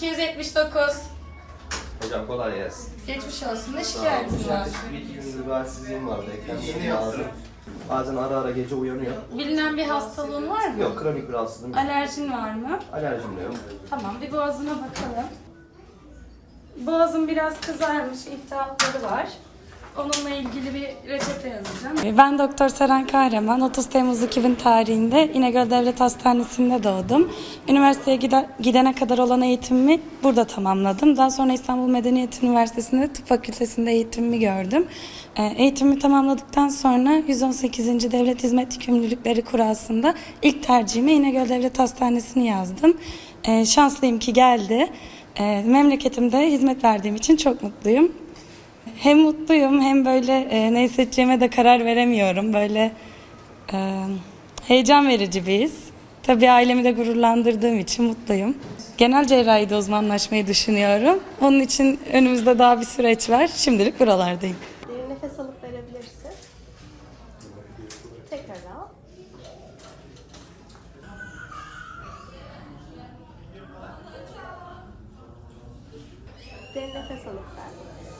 279. Hocam kolay gelsin. Geçmiş olsun. Ne şikayetin var? Bir iki gündür bir halsizliğim vardı. Eklemlerim ağrı. Bazen ara ara gece uyanıyor. Bilinen bir hastalığın var mı? Yok kronik bir rahatsızlığım. Alerjin var mı? Alerjim de yok. Tamam bir boğazına bakalım. Boğazın biraz kızarmış, iltihapları var. Onunla ilgili bir reçete yazacağım. Ben Doktor Seren Kahraman. 30 Temmuz 2000 tarihinde İnegöl Devlet Hastanesi'nde doğdum. Üniversiteye gide- gidene kadar olan eğitimimi burada tamamladım. Daha sonra İstanbul Medeniyet Üniversitesi'nde tıp fakültesinde eğitimimi gördüm. Ee, Eğitimimi tamamladıktan sonra 118. Devlet Hizmet Yükümlülükleri Kurası'nda ilk tercihimi İnegöl Devlet Hastanesi'ni yazdım. Ee, Şanslıyım ki geldi. Ee, Memleketimde hizmet verdiğim için çok mutluyum. Hem mutluyum hem böyle e, ne seçeceğime de karar veremiyorum. Böyle e, heyecan verici bir his. Tabii ailemi de gururlandırdığım için mutluyum. Genel cerrahide uzmanlaşmayı düşünüyorum. Onun için önümüzde daha bir süreç var. Şimdilik buralardayım. Derin nefes alıp verebilirsin. Tekrar al. Derin nefes alıp ver.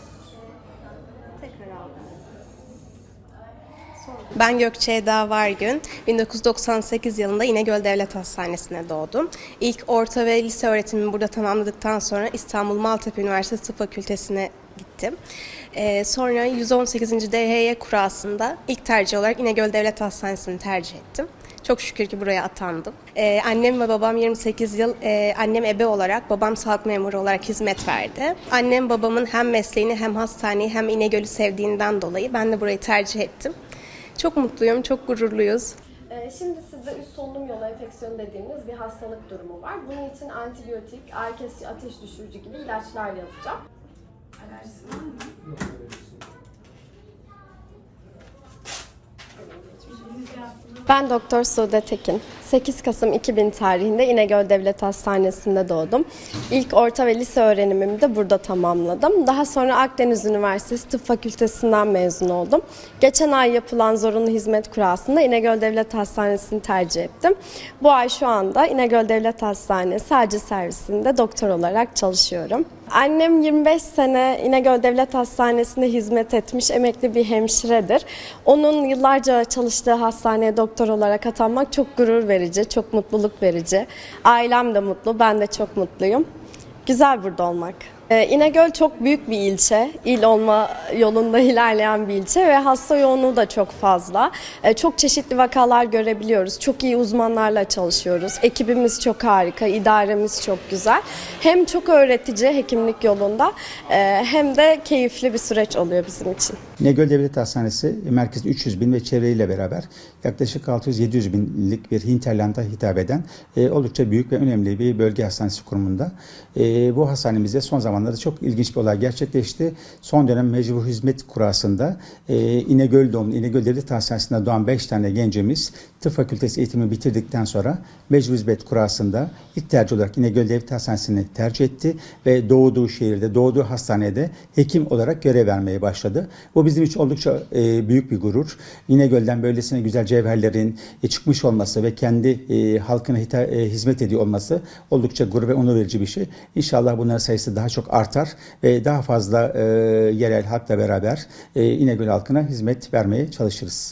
Tekrar al. Sonra. Ben Gökçe Eda Vargün. 1998 yılında İnegöl Devlet Hastanesi'ne doğdum. İlk orta ve lise öğretimimi burada tamamladıktan sonra İstanbul Maltepe Üniversitesi Tıp Fakültesi'ne gittim. Ee, sonra 118. DHY kurasında ilk tercih olarak İnegöl Devlet Hastanesi'ni tercih ettim. Çok şükür ki buraya atandım. Ee, annem ve babam 28 yıl e, annem ebe olarak, babam sağlık memuru olarak hizmet verdi. Annem babamın hem mesleğini hem hastaneyi hem İnegöl'ü sevdiğinden dolayı ben de burayı tercih ettim. Çok mutluyum, çok gururluyuz. Ee, Şimdi size üst solunum yolu enfeksiyonu dediğimiz bir hastalık durumu var. Bunun için antibiyotik, kesici, ateş düşürücü gibi ilaçlar yazacağım. Ben Doktor Sude Tekin. 8 Kasım 2000 tarihinde İnegöl Devlet Hastanesi'nde doğdum. İlk orta ve lise öğrenimimi de burada tamamladım. Daha sonra Akdeniz Üniversitesi Tıp Fakültesinden mezun oldum. Geçen ay yapılan zorunlu hizmet kurasında İnegöl Devlet Hastanesi'ni tercih ettim. Bu ay şu anda İnegöl Devlet Hastanesi acil servisinde doktor olarak çalışıyorum. Annem 25 sene İnegöl Devlet Hastanesi'nde hizmet etmiş emekli bir hemşiredir. Onun yıllarca çalıştığı hastaneye doktor olarak atanmak çok gurur verici, çok mutluluk verici. Ailem de mutlu, ben de çok mutluyum. Güzel burada olmak. Ee, İnegöl çok büyük bir ilçe, il olma yolunda ilerleyen bir ilçe ve hasta yoğunluğu da çok fazla. Ee, Çok çeşitli vakalar görebiliyoruz, çok iyi uzmanlarla çalışıyoruz. Ekibimiz çok harika, idaremiz çok güzel. Hem çok öğretici hekimlik yolunda e, hem de keyifli bir süreç oluyor bizim için. İnegöl Devlet Hastanesi merkezde 300 bin ve çevreyle beraber yaklaşık 600-700 binlik bir hinterlanda hitap eden e, oldukça büyük ve önemli bir bölge hastanesi kurumunda. E, bu hastanemizde son zamanlarda çok ilginç bir olay gerçekleşti. Son dönem mecbur hizmet kurasında e, İnegöl doğumlu, İnegöl Devlet Hastanesi'nde doğan 5 tane gencimiz tıp fakültesi eğitimi bitirdikten sonra mecbur hizmet kurasında ilk tercih olarak İnegöl Devlet Hastanesi'ni tercih etti ve doğduğu şehirde, doğduğu hastanede hekim olarak görev vermeye başladı. Bu bizim için oldukça e, büyük bir gurur. İnegöl'den böylesine güzel cevherlerin e, çıkmış olması ve kendi e, halkına hita- e, hizmet ediyor olması oldukça gurur ve onur verici bir şey. İnşallah bunların sayısı daha artar ve daha fazla e, yerel halkla beraber e, İnegöl halkına hizmet vermeye çalışırız.